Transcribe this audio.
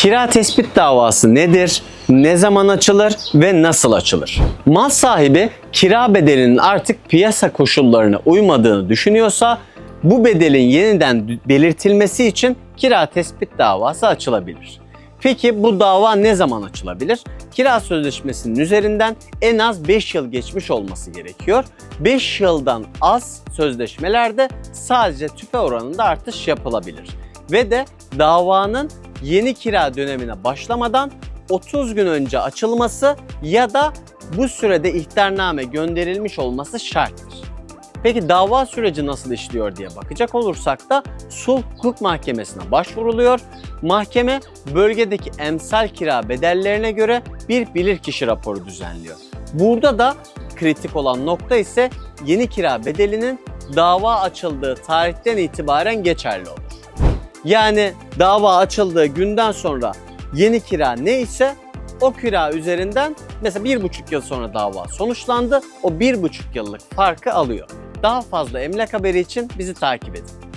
Kira tespit davası nedir? Ne zaman açılır ve nasıl açılır? Mal sahibi kira bedelinin artık piyasa koşullarına uymadığını düşünüyorsa bu bedelin yeniden belirtilmesi için kira tespit davası açılabilir. Peki bu dava ne zaman açılabilir? Kira sözleşmesinin üzerinden en az 5 yıl geçmiş olması gerekiyor. 5 yıldan az sözleşmelerde sadece tüfe oranında artış yapılabilir. Ve de davanın yeni kira dönemine başlamadan 30 gün önce açılması ya da bu sürede ihtarname gönderilmiş olması şarttır. Peki dava süreci nasıl işliyor diye bakacak olursak da sulh hukuk mahkemesine başvuruluyor. Mahkeme bölgedeki emsal kira bedellerine göre bir bilirkişi raporu düzenliyor. Burada da kritik olan nokta ise yeni kira bedelinin dava açıldığı tarihten itibaren geçerli olur. Yani dava açıldığı günden sonra yeni kira neyse o kira üzerinden mesela bir buçuk yıl sonra dava sonuçlandı. O bir buçuk yıllık farkı alıyor. Daha fazla emlak haberi için bizi takip edin.